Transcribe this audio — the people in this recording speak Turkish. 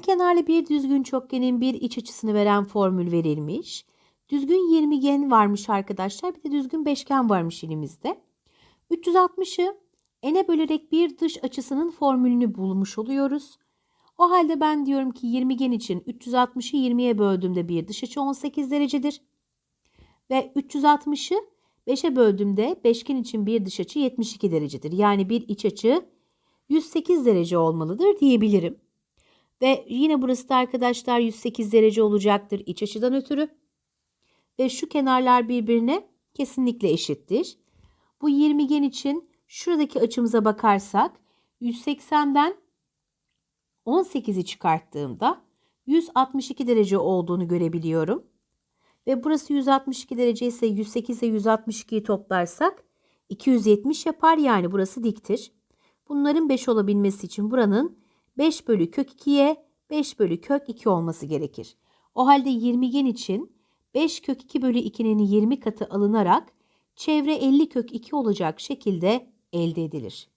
En kenarlı bir düzgün çokgenin bir iç açısını veren formül verilmiş. Düzgün 20 gen varmış arkadaşlar. Bir de düzgün beşgen varmış elimizde. 360'ı n'e bölerek bir dış açısının formülünü bulmuş oluyoruz. O halde ben diyorum ki 20 gen için 360'ı 20'ye böldüğümde bir dış açı 18 derecedir. Ve 360'ı 5'e böldüğümde beşgen için bir dış açı 72 derecedir. Yani bir iç açı 108 derece olmalıdır diyebilirim. Ve yine burası da arkadaşlar 108 derece olacaktır iç açıdan ötürü. Ve şu kenarlar birbirine kesinlikle eşittir. Bu 20 gen için şuradaki açımıza bakarsak 180'den 18'i çıkarttığımda 162 derece olduğunu görebiliyorum. Ve burası 162 derece ise 108 ile 162'yi toplarsak 270 yapar yani burası diktir. Bunların 5 olabilmesi için buranın 5 bölü kök 2'ye 5 bölü kök 2 olması gerekir. O halde 20 gen için 5 kök 2 bölü 2'nin 20 katı alınarak çevre 50 kök 2 olacak şekilde elde edilir.